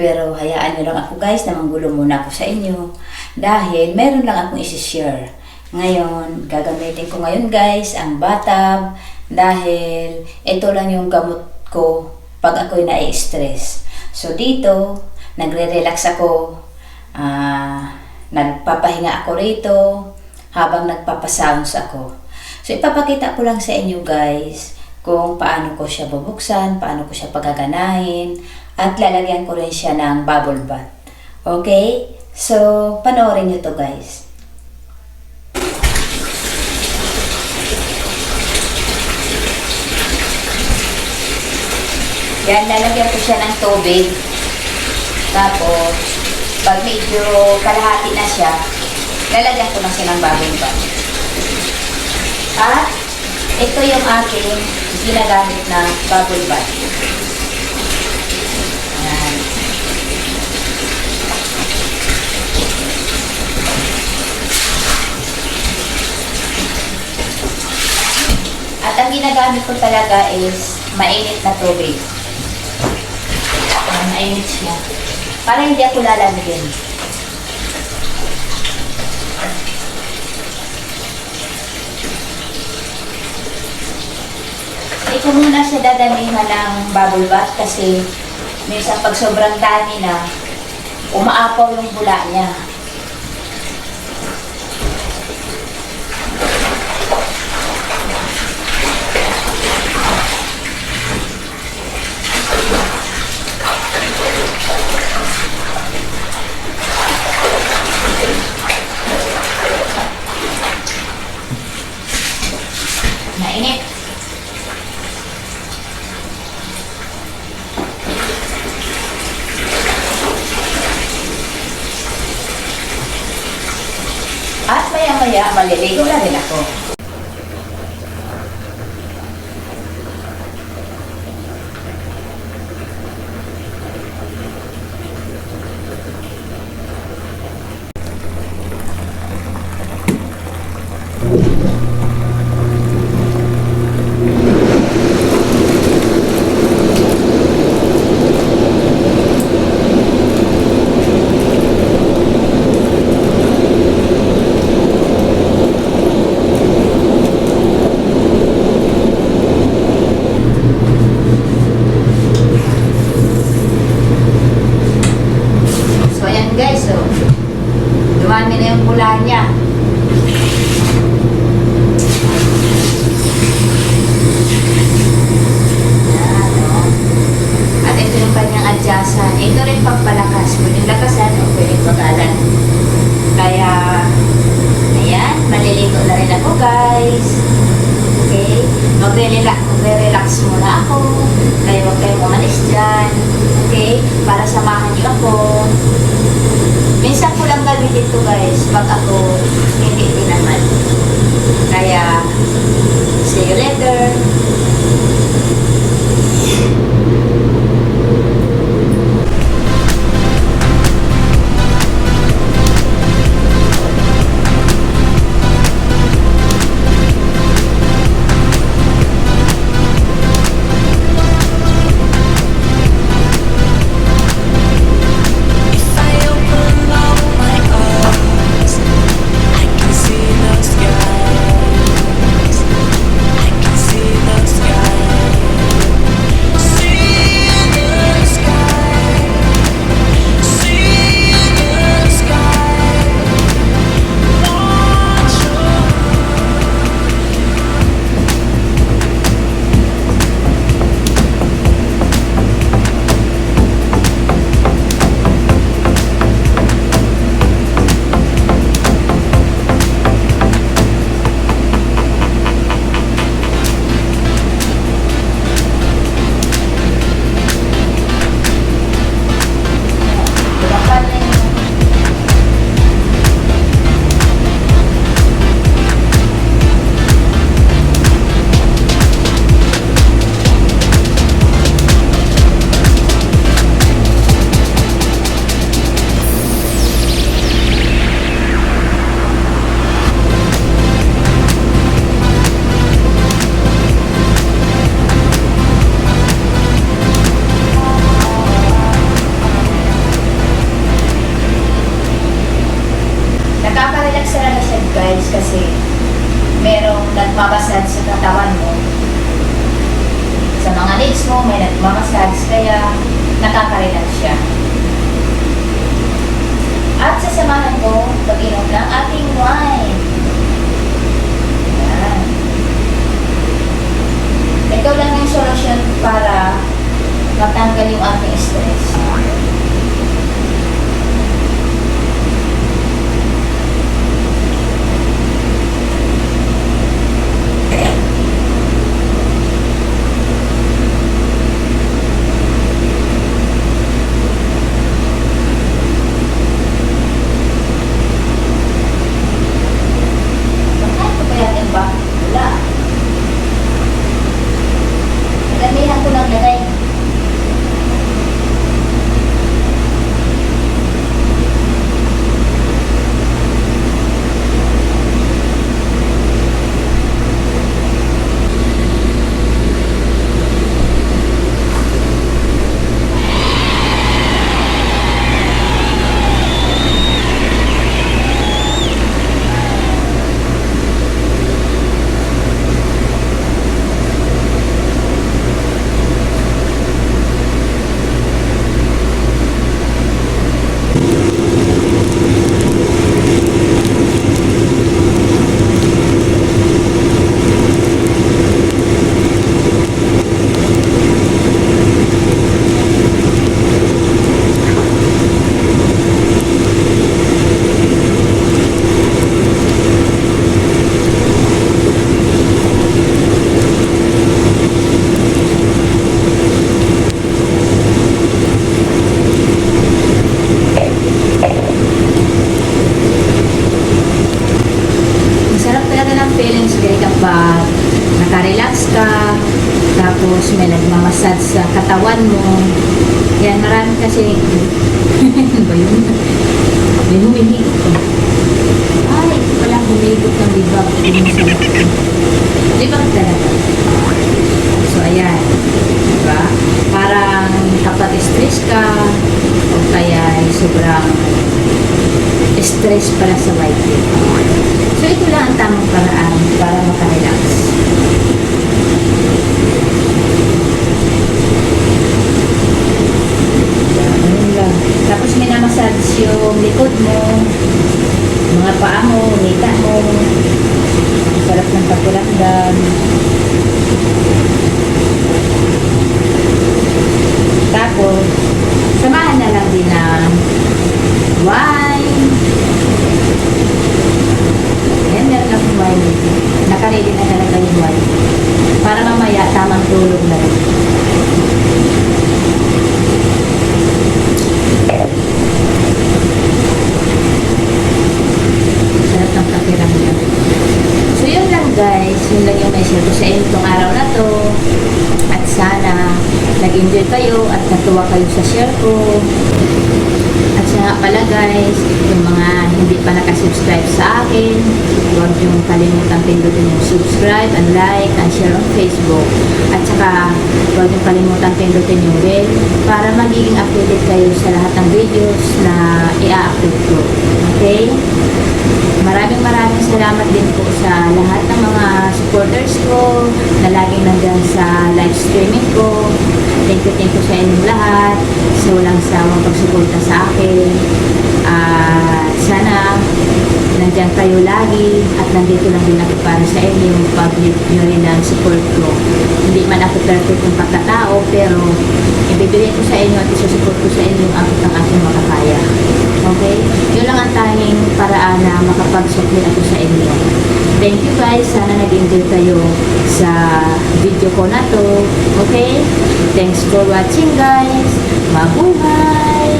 Pero hayaan nyo lang ako guys na manggulo muna ako sa inyo. Dahil meron lang akong isi-share. Ngayon, gagamitin ko ngayon guys ang batab. Dahil ito lang yung gamot ko pag ako'y nai-stress. So dito, nagre-relax ako. Ah, nagpapahinga ako rito habang nagpapasounds ako. So ipapakita ko lang sa inyo guys kung paano ko siya bubuksan, paano ko siya pagaganahin, at lalagyan ko rin siya ng bubble bath. Okay? So, panoorin nyo to guys. Yan, lalagyan ko siya ng tubig. Tapos, pag medyo kalahati na siya, lalagyan ko na siya ng bubble bath. At, ito yung aking ginagamit na bubble bath. Yan. At ginagamit ko talaga is mainit na tubig. Ah, mainit siya. Para hindi ako lalamigin. Hindi muna siya dadamihan ng bubble bath kasi minsan pag sobrang dami na, umaapaw yung bula niya. Mainit. At maya-maya, maliligo na rin ako. So, ayan guys, so, dumami na yung pula niya. Ayan, oh. At ito yung adyasan. Ito rin pagpalakas. Pwedeng lakasan o pwedeng pagalan. Kaya, ayan, maliligo na rin ako guys. Okay? Magre-relax, magre-relax muna ako. Kaya huwag kayong umalis dyan. Okay? Para samahan niyo ako. Minsan ko lang gawin ito guys. Pag ako hindi din naman. Kaya, see you later. nagsara na siya guys kasi merong nagmamassage sa katawan mo. Sa mga legs mo, may nagmamassage kaya nakakarilan siya. At sasamahan mo pag-inom ng ating wine. Tapos may nagmamassage sa katawan mo. Yan, marami kasi, ano ba yun? May humihigop ko. Ay, wala humihigop ng libag. Libag talaga. So, ayan. Diba? Parang kapag stress ka, o kaya ay sobrang stress pala sa white So, ito lang ang tamang paraan para makarelax. massage yung likod mo, mga paa mo, nita mo. Sarap ng pakiramdam. Tapos, samahan na lang din ng 1, lang yung message ko sa inyo itong araw na to. At sana nag-enjoy kayo at natuwa kayo sa share ko. Nga pala guys, yung mga hindi pa nakasubscribe sa akin, huwag yung kalimutan pindutin yung subscribe and like and share on Facebook. At saka huwag yung kalimutan pindutin yung bell para magiging updated kayo sa lahat ng videos na i-upload ko. Okay? Maraming maraming salamat din po sa lahat ng mga supporters ko na laging nandyan sa live streaming ko. Thank you, thank you sa inyong lahat sa walang sawang pagsuporta sa akin. At sana nandyan kayo lagi at nandito lang din ako para sa inyo pag nyo rin ang support ko. Hindi man ako perfect ng pagkatao pero ibibigay ko sa inyo at isusupport ko sa inyo ang aking makakaya. Okay? Yun lang ang tanging paraan na makapag-support ako sa inyo. Thank you guys. Sana nag-enjoy kayo sa video ko na to. Okay? Thanks for watching guys. Mabuhay!